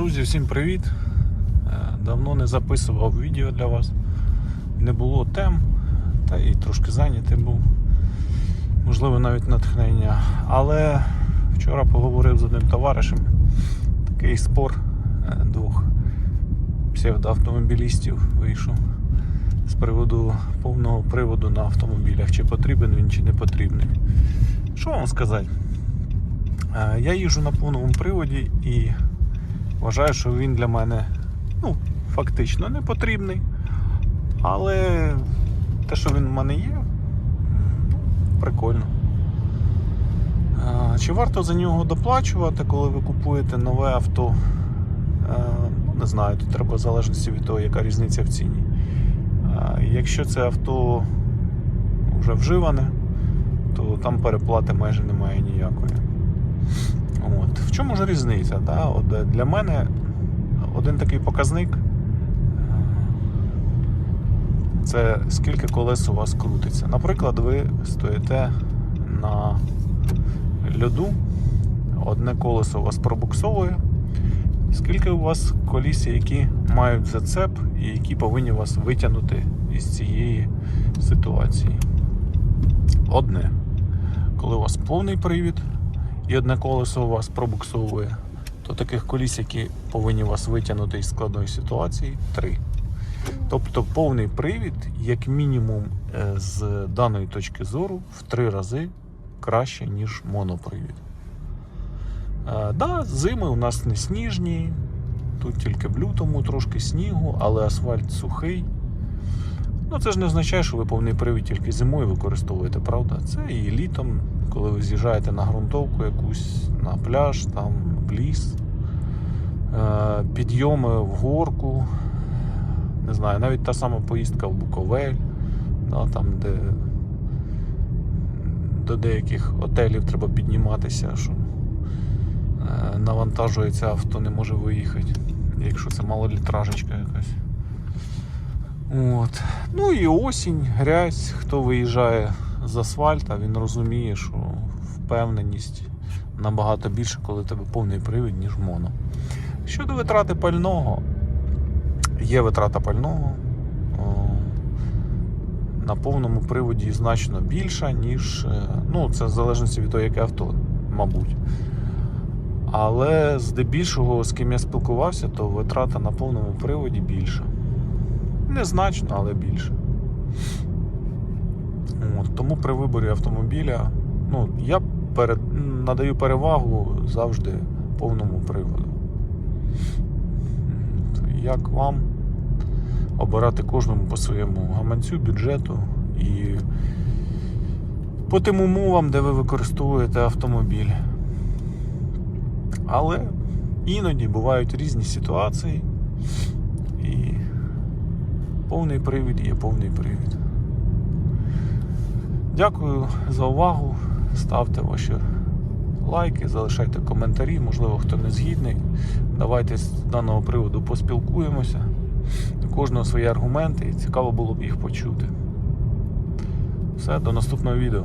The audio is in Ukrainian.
Друзі, всім привіт! Е, Давно не записував відео для вас. Не було тем, та і трошки зайнятий був. Можливо, навіть натхнення. Але вчора поговорив з одним товаришем. Такий спор е, двох псевдоавтомобілістів вийшов з приводу повного приводу на автомобілях. Чи потрібен він, чи не потрібний. Що вам сказати? Е, Я їжджу на повному приводі і вважаю, що він для мене ну, фактично не потрібний. Але те, що він в мене є, ну, прикольно. Чи варто за нього доплачувати, коли ви купуєте нове авто? Ну, не знаю, тут треба в залежності від того, яка різниця в ціні. Якщо це авто вже вживане, то там переплати майже немає ніякої. От. В чому ж різниця? Да? От е, для мене один такий показник е, це скільки колес у вас крутиться. Наприклад, ви стоїте на льоду, одне колесо у вас пробуксовує. Скільки у вас коліс, які мають зацеп і які повинні вас витягнути із цієї ситуації? Одне. Коли у вас повний привід і одне колесо у вас пробуксовує, то таких коліс, які повинні вас витягнути із складної ситуації, три. Тобто повний привід, як мінімум, е, з даної точки зору, в три рази краще, ніж монопривід. Е, да, зими у нас не сніжні, тут тільки в лютому трошки снігу, але асфальт сухий. Ну, це ж не означає, що ви повний привід тільки зимою використовуєте, правда? Це і літом, коли ви з'їжджаєте на ґрунтовку якусь, на пляж, там, в ліс, е, підйоми в горку. Не знаю, навіть та сама поїздка в Буковель, да, там, де до деяких готелів треба підніматися, що е, навантажується авто, не може виїхати, якщо це малолітражечка якась. От. Ну і осінь, грязь. Хто виїжджає з асфальта, він розуміє, що впевненість набагато більше, коли тебе повний привід, ніж моно. Щодо витрати пального, є витрата пального. На повному приводі значно більша, ніж. е, Ну, це в залежності від того, яке авто, мабуть. Але здебільшого, з ким я спілкувався, то витрата на повному приводі більша. Незначно, але більше. От, тому при виборі автомобіля ну, я перед, надаю перевагу завжди повному приводу. Як вам обирати кожному по своєму гаманцю, бюджету і по тим умовам, де ви використовуєте автомобіль. Але іноді бувають різні ситуації. І повний привід є повний привід. Дякую за увагу. Ставте ваші лайки, залишайте коментарі, можливо, хто не згідний. Давайте з даного приводу поспілкуємося. У кожного свої аргументи і цікаво було б їх почути. Все, до наступного відео.